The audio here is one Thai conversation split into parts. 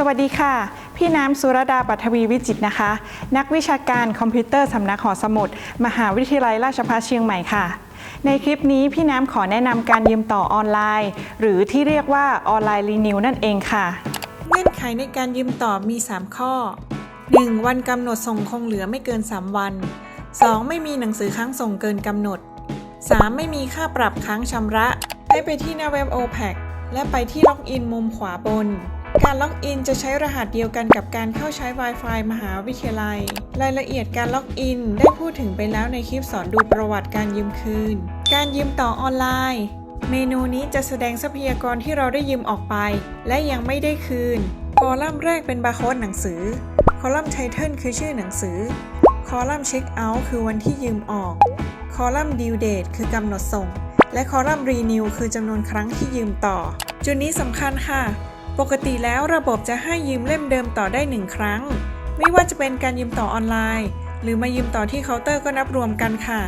สวัสดีค่ะ พี่น้ำสุรดาปัทวีวิจิตนะคะ นักวิชาการคอมพิวเตอร์สำนักหอสมุด มหาวิทยาลัยราชภัฏเชียงใหม่ค่ะ ในคลิปนี้พี่น้ำขอแนะนำการยืมต่อออนไลน์ หรือที่เรียกว่าออนไลน์รีนิวนั่นเองค่ะ เงื่อนไขในการยืมต่อมี 3 ข้อ 1. วันกำหนดส่งคงเหลือไม่เกิน 3 วัน 2. ไม่มีหนังสือค้างส่งเกินกำหนด 3. ไม่มีค่าปรับค้างชำระ ให้ไปที่หน้าเว็บ OPEC และไปที่ล็อกอินมุมขวาบน การล็อกอินจะใช้รหัสเดียวกันกับการเข้าใช้ Wi-Fi มหาวิทยาลัย รายละเอียดการล็อกอินได้พูดถึงไปแล้วในคลิปสอนดูประวัติการยืมคืน การยืมต่อออนไลน์ เมนูนี้จะแสดงทรัพยากรที่เราได้ยืมออกไป และยังไม่ได้คืน คอลัมน์แรกเป็นบาร์โค้ดหนังสือ คอลัมน์ไทเทิลคือชื่อหนังสือ คอลัมน์เช็คเอาท์คือวันที่ยืมออก คอลัมน์ดิวเดตคือกำหนดส่ง และคอลัมน์รีนิวคือจำนวนครั้งที่ยืมต่อ จุดนี้สำคัญค่ะ ปกติแล้วระบบจะให้ยืมเล่มเดิมต่อได้ 1 ครั้ง ไม่ว่าจะเป็นการยืมต่อออนไลน์ หรือมายืมต่อที่เคาน์เตอร์ก็นับรวมกันค่ะ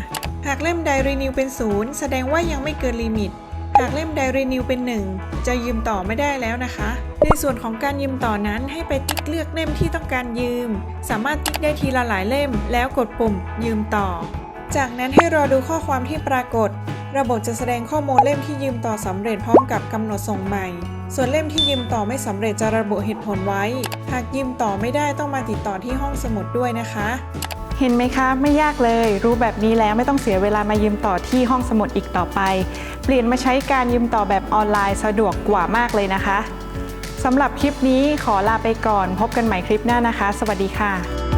หากเล่มใดรีนิวเป็นศูนย์แสดงว่ายังไม่เกินลิมิต หากเล่มใดรีนิวเป็น 1 จะยืมต่อไม่ได้แล้วนะคะ ในส่วนของการยืมต่อนั้นให้ไปติ๊กเลือกเล่มที่ต้องการยืม สามารถติ๊กได้ทีละหลายเล่ม แล้วกดปุ่มยืมต่อ จากนั้นให้รอดูข้อความที่ปรากฏ ระบบจะแสดงข้อมูลเล่มที่ยืมต่อสำเร็จพร้อมกับกำหนดส่งใหม่ ส่วนเล่มที่ยืมต่อไม่สำเร็จจะระบุเหตุผลไว้ หากยืมต่อไม่ได้ต้องมาติดต่อที่ห้องสมุดด้วยนะคะ เห็นไหมคะ ไม่ยากเลย รู้แบบนี้แล้วไม่ต้องเสียเวลามายืมต่อที่ห้องสมุดอีกต่อไป เปลี่ยนมาใช้การยืมต่อแบบออนไลน์สะดวกกว่ามากเลยนะคะสำหรับคลิปนี้ขอลาไปก่อน พบกันใหม่คลิปหน้านะคะ สวัสดีค่ะ